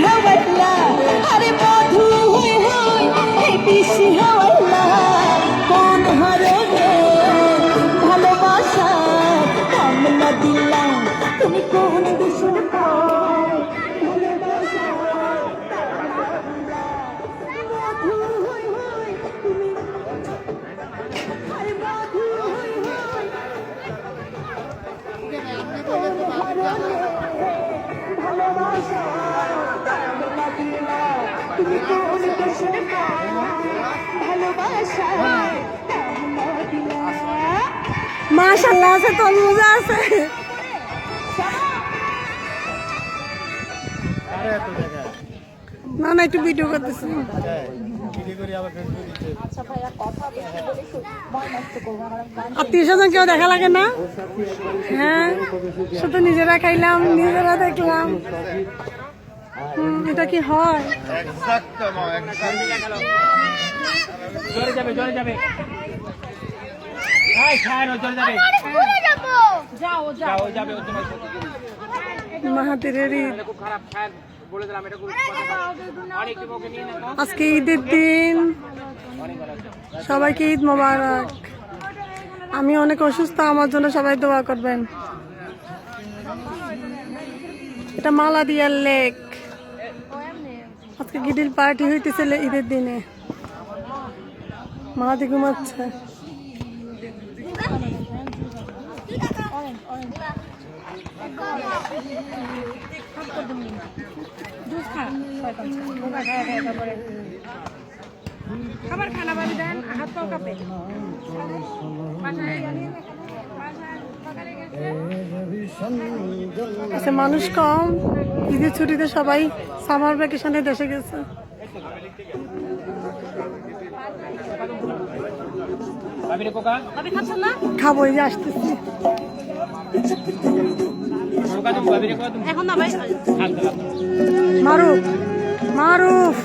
পিসি হওয়াইলা আরে মধু হই হই হে পিসি হওয়াইলা কোন হরবে ভালোবাসা কামনা দিলাম তুমি কোন পাও ভালোবাসা তুমি কোন মাশাল্লাহ আছে তরমুজা আছে। না না, একটু ভিডিও করতেছি। আত্মীয় স্বজন কেউ দেখা লাগে না? হ্যাঁ শুধু নিজেরা খাইলাম, নিজেরা দেখলাম। এটা কি হয়? জোরে যাবে জোরে যাবে। মাহাতিরের আজকে ঈদের দিন। সবাইকে ঈদ মোবারক। আমি অনেক অসুস্থ আমার জন্য সবাই দোয়া করবেন। এটা মালা দিয়ার লেক। আজকে গিডিল পার্টি হইতেছিল ঈদের দিনে। মাহাতি ঘুমাচ্ছে। খাবার খানা বাড়ি দেন হাত পাও কাঁপে। আচ্ছা মানুষ কম। ঈদের ছুটিতে সবাই সামার ভ্যাকেশনে দেশে গেছে। আসতেছি। মারুফ মারুফ।